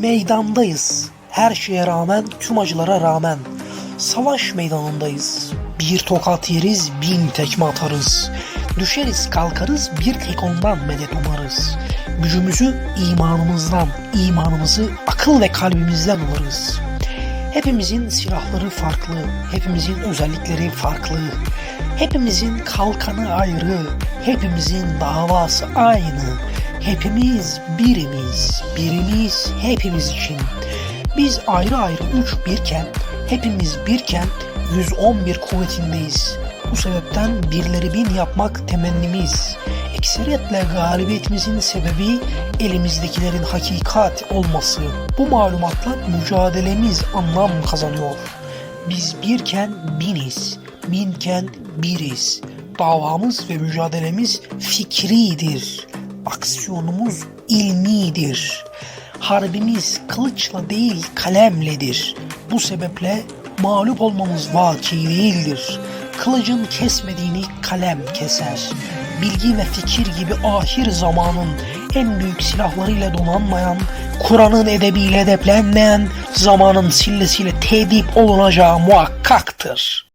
Meydandayız. Her şeye rağmen, tüm acılara rağmen. Savaş meydanındayız. Bir tokat yeriz, bin tekme atarız. Düşeriz, kalkarız, bir tek ondan medet umarız. Gücümüzü imanımızdan, imanımızı akıl ve kalbimizden alırız. Hepimizin silahları farklı, hepimizin özellikleri farklı. Hepimizin kalkanı ayrı, hepimizin davası aynı. Hepimiz birimiz, birimiz hepimiz için. Biz ayrı ayrı üç birken, hepimiz birken 111 kuvvetindeyiz. Bu sebepten birleri bin yapmak temennimiz. Ekseriyetle galibiyetimizin sebebi elimizdekilerin hakikat olması. Bu malumatla mücadelemiz anlam kazanıyor. Biz birken biniz, binken biriz. Davamız ve mücadelemiz fikridir. Aksiyonumuz ilmidir. Harbimiz kılıçla değil kalemledir. Bu sebeple mağlup olmamız vaki değildir. Kılıcın kesmediğini kalem keser. Bilgi ve fikir gibi ahir zamanın en büyük silahlarıyla donanmayan, Kur'an'ın edebiyle edeplenmeyen, zamanın sillesiyle tedip olunacağı muhakkaktır.''